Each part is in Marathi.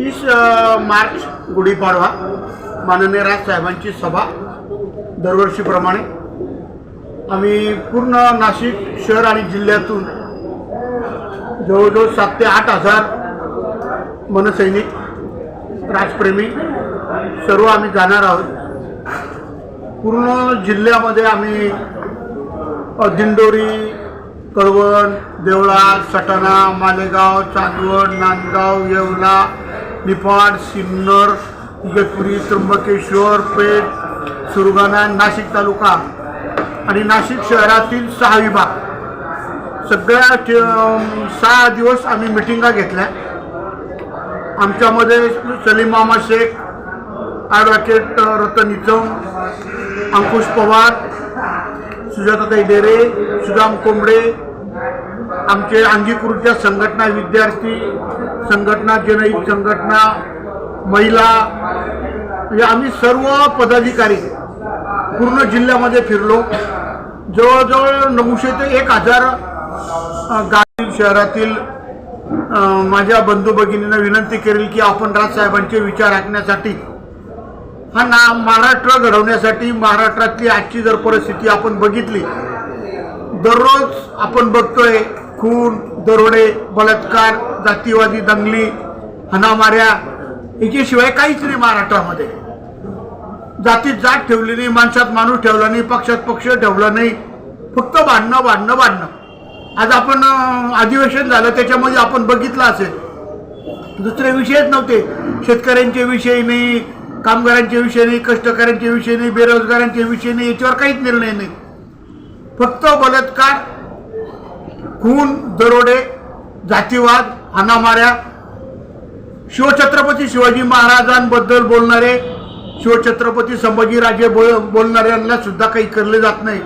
तीस मार्च गुढीपाडवा. माननीय राजसाहेबांची सभा दरवर्षीप्रमाणे. आम्ही पूर्ण नाशिक शहर आणि जिल्ह्यातून जवळजवळ सात ते आठ हजार मनसैनिक राजप्रेमी सर्व आम्ही जाणार आहोत. पूर्ण जिल्ह्यामध्ये आम्ही दिंडोरी कळवण देवळा सटाणा मालेगाव चांदवड नांदगाव येवला निफाड सिन्नर इगतपुरी त्र्यंबकेश्वर पेठ सुरगाणा नाशिक तालुका आणि नाशिक शहरातील सहा विभाग. सगळ्या सहा दिवस आम्ही मिटिंगा घेतल्या. आमच्यामध्ये सलीम मामा शेख ॲडव्होकेट रतन इचम अंकुश पवार सुजाताताई डेरे सुदाम कोंबडे आमचे अंगीकृतच्या संघटना विद्यार्थी संघटना जनहित संघटना महिला या आम्ही सर्व पदाधिकारी पूर्ण जिल्ह्यामध्ये फिरलो. जवळजवळ नऊशे ते एक हजार गावी शहरातील माझ्या बंधू भगिनींना विनंती करेल की आपण राजसाहेबांचे विचार ऐकण्यासाठी हा ना महाराष्ट्र घडवण्यासाठी महाराष्ट्रातली आजची जर परिस्थिती आपण बघितली दररोज आपण बघतोय खून दरोडे बलात्कार जातीवादी दंगली हनामाऱ्या याच्याशिवाय काहीच नाही महाराष्ट्रामध्ये. जातीत जात ठेवली नाही माणसात माणूस ठेवला नाही पक्षात पक्ष ठेवला नाही फक्त भांडणं भांडणं भांडणं. आज आपण अधिवेशन झालं त्याच्यामध्ये आपण बघितलं असेल. दुसरे विषयच नव्हते. शेतकऱ्यांचे विषय नाही कामगारांचे विषय नाही कष्टकऱ्यांचे विषय नाही बेरोजगारांचे विषय नाही याच्यावर काहीच निर्णय नाही. फक्त बलात्कार खून दरोडे जातीवाद हाणामाऱ्या शिवछत्रपती शिवाजी महाराजांबद्दल बोलणारे शिवछत्रपती संभाजीराजे बोल बोलणाऱ्यांना सुद्धा काही करले जात नाही.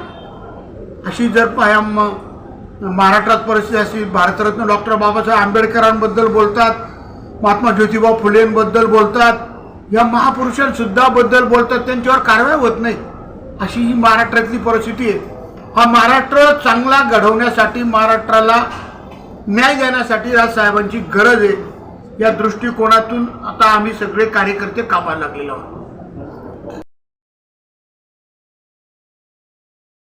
अशी जर पाया महाराष्ट्रात परिस्थिती असतील भारतरत्न डॉक्टर बाबासाहेब आंबेडकरांबद्दल बोलतात महात्मा ज्योतिबा फुलेंबद्दल बोलतात या महापुरुषांसुद्धाबद्दल बोलतात त्यांच्यावर कारवाई होत नाही. अशी ही महाराष्ट्रातली परिस्थिती आहे. हा महाराष्ट्र चांगला घडवण्यासाठी महाराष्ट्राला न्याय देण्यासाठी राजसाहेबांची गरज आहे. या दृष्टिकोनातून आता आम्ही सगळे कार्यकर्ते कामाला लागलेलो आहोत.